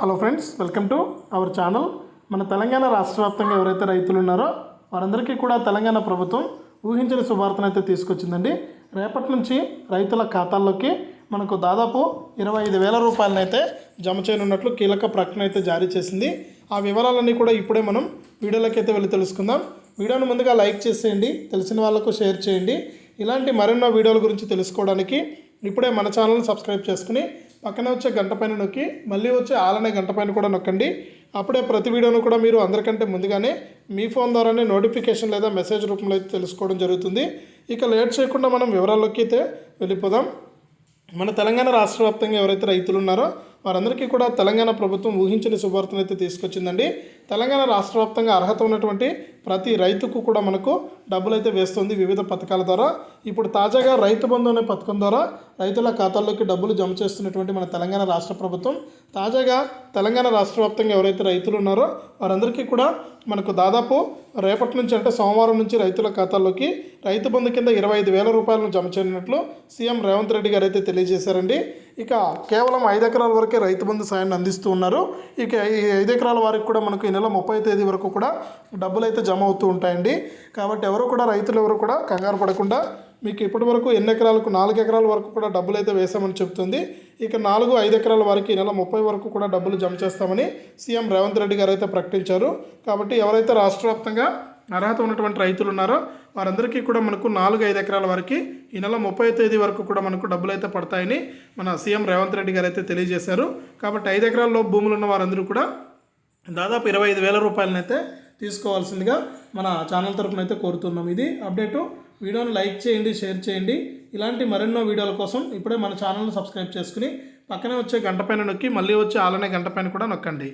Hello friends welcome to our channel మన తెలంగాణ రాష్ట్ర వ్యాప్తంగా ఎవరైతే రైతులు ఉన్నారో వారందరికీ కూడా తెలంగాణ ప్రభుత్వం ఊహించిన శుభార్తను అయితే తీసుకొచ్చిందండి. రేపటి నుంచి రైతుల ఖాతాల్లోకి మనకు దాదాపు ఇరవై ఐదు వేల రూపాయలనైతే జమ చేయనున్నట్లు కీలక ప్రకటన అయితే జారీ చేసింది. ఆ వివరాలన్నీ కూడా ఇప్పుడే మనం వీడియోలోకి అయితే వెళ్ళి తెలుసుకుందాం. వీడియోను ముందుగా లైక్ చేసేయండి తెలిసిన వాళ్ళకు షేర్ చేయండి. ఇలాంటి మరెన్నో వీడియోల గురించి తెలుసుకోవడానికి ఇప్పుడే మన ఛానల్ని సబ్స్క్రైబ్ చేసుకుని పక్కనే వచ్చే గంట పైన నొక్కి మళ్ళీ వచ్చే ఆలనే గంట పైన కూడా నొక్కండి. అప్పుడే ప్రతి వీడియోను కూడా మీరు అందరికంటే ముందుగానే మీ ఫోన్ ద్వారానే నోటిఫికేషన్ లేదా మెసేజ్ రూపంలో అయితే తెలుసుకోవడం జరుగుతుంది. ఇక లేట్ చేయకుండా మనం వివరాల్లోకి అయితే వెళ్ళిపోదాం. మన తెలంగాణ రాష్ట్ర వ్యాప్తంగా ఎవరైతే రైతులు ఉన్నారో వారందరికీ కూడా తెలంగాణ ప్రభుత్వం ఊహించని శుభార్తను అయితే తీసుకొచ్చిందండి. తెలంగాణ రాష్ట్ర వ్యాప్తంగా అర్హత ఉన్నటువంటి ప్రతి రైతుకు కూడా మనకు డబ్బులు అయితే వేస్తుంది వివిధ పథకాల ద్వారా. ఇప్పుడు తాజాగా రైతు బంధు అనే పథకం ద్వారా రైతుల ఖాతాల్లోకి డబ్బులు జమ చేస్తున్నటువంటి మన తెలంగాణ రాష్ట్ర ప్రభుత్వం. తాజాగా తెలంగాణ రాష్ట్ర వ్యాప్తంగా ఎవరైతే రైతులు ఉన్నారో వారందరికీ కూడా మనకు దాదాపు రేపటి నుంచి అంటే సోమవారం నుంచి రైతుల ఖాతాల్లోకి రైతు బంధు కింద ఇరవై ఐదు వేల రూపాయలను జమ చేయనున్నట్లు సీఎం రేవంత్ రెడ్డి గారు అయితే తెలియజేశారండి. ఇక కేవలం ఐదు ఎకరాల వరకే రైతు బంధు సాయాన్ని అందిస్తూ ఉన్నారు. ఇక ఐదు ఎకరాల వారికి కూడా మనకు ఈ నెల ముప్పై తేదీ వరకు కూడా డబ్బులు అయితే జమ అవుతూ ఉంటాయండి. కాబట్టి ఎవరు కూడా రైతులు ఎవరు కూడా కంగారు పడకుండా మీకు ఇప్పటి వరకు ఎన్ని ఎకరాలకు నాలుగు ఎకరాల వరకు కూడా డబ్బులు అయితే వేసామని చెప్తుంది. ఇక నాలుగు ఐదు ఎకరాల వరకు ఈ నెల ముప్పై వరకు కూడా డబ్బులు జమ చేస్తామని సీఎం రేవంత్ రెడ్డి గారు అయితే ప్రకటించారు. కాబట్టి ఎవరైతే రాష్ట్ర వ్యాప్తంగా అర్హత ఉన్నటువంటి రైతులు ఉన్నారో వారందరికీ కూడా మనకు నాలుగు ఐదు ఎకరాల వరకు ఈ నెల ముప్పై తేదీ వరకు కూడా మనకు డబ్బులు అయితే పడతాయని మన సీఎం రేవంత్ రెడ్డి గారు అయితే తెలియజేశారు. కాబట్టి ఐదు ఎకరాల్లో భూములు ఉన్న వారందరూ కూడా దాదాపు ఇరవై ఐదు వేల రూపాయలనైతే తీసుకోవాల్సిందిగా మన ఛానల్ తరఫున అయితే కోరుతున్నాం. ఇది అప్డేటు. వీడియోని లైక్ చేయండి షేర్ చేయండి. ఇలాంటి మరెన్నో వీడియోల కోసం ఇప్పుడే మన ఛానల్ని సబ్స్క్రైబ్ చేసుకుని పక్కనే వచ్చే గంట పైన నొక్కి మళ్ళీ వచ్చే ఆలనే గంట పైన కూడా నొక్కండి.